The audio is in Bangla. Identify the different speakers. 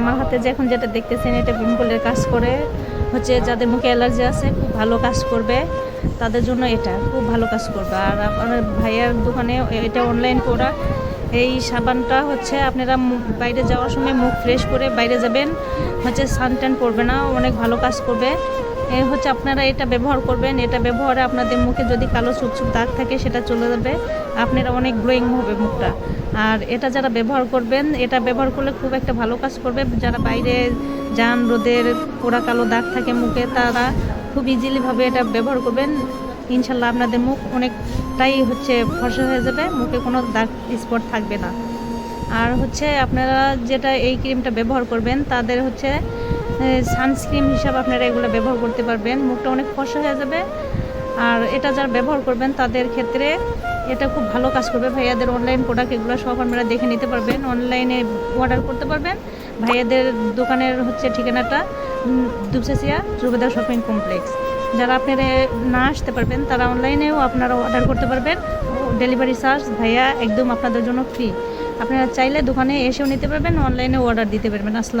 Speaker 1: আমার হাতে যে এখন যেটা দেখতেছেন, এটা পিম্পলের কাজ করে। হচ্ছে যাদের মুখে অ্যালার্জি আছে, খুব ভালো কাজ করবে। তাদের জন্য এটা, খুব ভালো কাজ করবে। আর আপনার ভাইয়ার দোকানে এটা অনলাইন প্রোডাক্ট এই সাবানটা হচ্ছে আপনারা বাইরে যাওয়ার সময় মুখ ফ্রেশ করে বাইরে যাবেন। হচ্ছে সানট্যান পড়বে না, অনেক ভালো কাজ করবে। হচ্ছে আপনারা এটা ব্যবহার করবেন, এটা ব্যবহারে আপনাদের মুখে যদি কালো চুপচুপ দাগ থাকে সেটা চলে যাবে, আপনারা অনেক গ্লোয়িং হবে মুখটা। আর এটা যারা ব্যবহার করবেন, এটা ব্যবহার করলে খুব একটা ভালো কাজ করবে। যারা বাইরে যান, রোদের পোড়া কালো দাগ থাকে মুখে, তারা খুব ইজিলিভাবে এটা ব্যবহার করবেন। ইনশাল্লাহ আপনাদের মুখ অনেকটাই হচ্ছে ফর্সা হয়ে যাবে, মুখে কোনো দাগ স্পট থাকবে না। আর হচ্ছে আপনারা যেটা এই ক্রিমটা ব্যবহার করবেন, তাদের হচ্ছে সানস্ক্রিন হিসাবে আপনারা এগুলো ব্যবহার করতে পারবেন। মুখটা অনেক ফর্সা হয়ে যাবে। আর এটা যারা ব্যবহার করবেন, তাদের ক্ষেত্রে এটা খুব ভালো কাজ করবে। ভাইয়াদের অনলাইন প্রোডাক্ট এগুলো সব আপনারা দেখে নিতে পারবেন। অনলাইনে অর্ডার করতে পারবেন। ভাইয়াদের দোকানের হচ্ছে ঠিকানাটা দুপচাচিয়া জুবেদা শপিং কমপ্লেক্স। যারা আপনারা না আসতে পারবেন, তারা অনলাইনেও আপনারা অর্ডার করতে পারবেন। ডেলিভারি চার্জ ভাইয়া একদম আপনাদের জন্য ফ্রি আপনারা চাইলে দোকানে এসেও নিতে পারবেন অনলাইনেও অর্ডার দিতে পারবেন। আসসালাম